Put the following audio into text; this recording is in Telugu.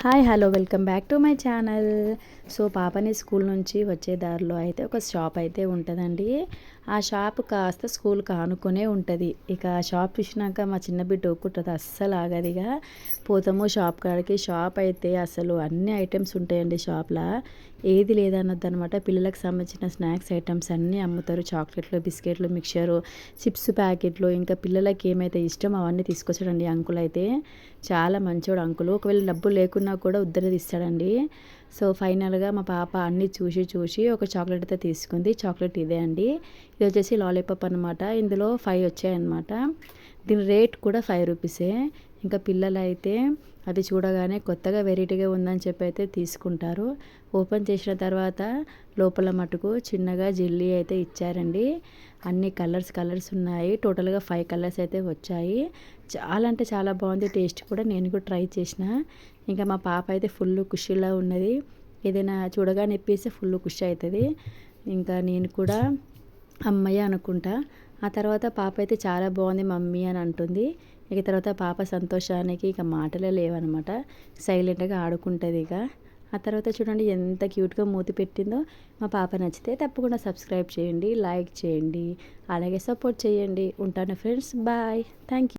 Hi hello welcome back to my channel. So పాపని స్కూల్ నుంచి వచ్చే దారిలో అయితే ఒక షాప్ అయితే ఉంటుందండి. ఆ షాప్ కాస్త స్కూల్ కానుకొనే ఉంటుంది. ఇక ఆ షాప్ చూసినాక మా చిన్న బిడ్డ ఒక్కుంటుంది అస్సలు ఆగదిగా పోతాము షాప్ కాడికి. షాప్ అయితే అసలు అన్ని ఐటమ్స్ ఉంటాయండి షాప్లో. ఏది లేదన్నది అనమాట పిల్లలకు సంబంధించిన స్నాక్స్ ఐటమ్స్ అన్నీ అమ్ముతారు. చాక్లెట్లు బిస్కెట్లు మిక్చరు చిప్స్ ప్యాకెట్లు ఇంకా పిల్లలకి ఏమైతే ఇష్టం అవన్నీ తీసుకొచ్చాడండి అంకుల్ అయితే. చాలా మంచోడు అంకులు. ఒకవేళ డబ్బులు నాకు కూడా ఉద్దరి తీస్తాడండి సో ఫైనల్గా మా పాప అన్నీ చూసి చూసి ఒక చాక్లెట్ అయితే తీసుకుంది. చాక్లెట్ ఇదే అండి. ఇది వచ్చేసి లాలీపాప్ అనమాట ఇందులో ఫైవ్ వచ్చాయన్నమాట. దీని రేట్ కూడా ఫైవ్ రూపీసే. ఇంకా పిల్లలు అయితే అది చూడగానే కొత్తగా వెరైటీగా ఉందని చెప్పి అయితే తీసుకుంటారు. ఓపెన్ చేసిన తర్వాత లోపల మటుకు చిన్నగా జిల్లీ అయితే ఇచ్చారండి. అన్ని కలర్స్ కలర్స్ ఉన్నాయి. టోటల్గా ఫైవ్ కలర్స్ అయితే వచ్చాయి. చాలా అంటే చాలా బాగుంది. టేస్ట్ కూడా నేను కూడా ట్రై చేసిన. ఇంకా మా పాప అయితే ఫుల్ ఖుషీలా ఉన్నది. ఏదైనా చూడగానే ఇప్పేసి ఫుల్ ఖుషి అవుతుంది. ఇంకా నేను కూడా అమ్మయ్య అనుకుంటా. ఆ తర్వాత పాప అయితే చాలా బాగుంది మమ్మీ అని అంటుంది. ఇక తర్వాత పాప సంతోషానికి ఇక మాటలే లేవనమాట. సైలెంట్గా ఆడుకుంటుంది ఇక. ఆ తర్వాత చూడండి ఎంత క్యూట్గా మూతి పెట్టిందో. మా పాప నచ్చితే తప్పకుండా సబ్స్క్రైబ్ చేయండి లైక్ చేయండి అలాగే సపోర్ట్ చేయండి. ఉంటాను ఫ్రెండ్స్ బాయ్. Thank you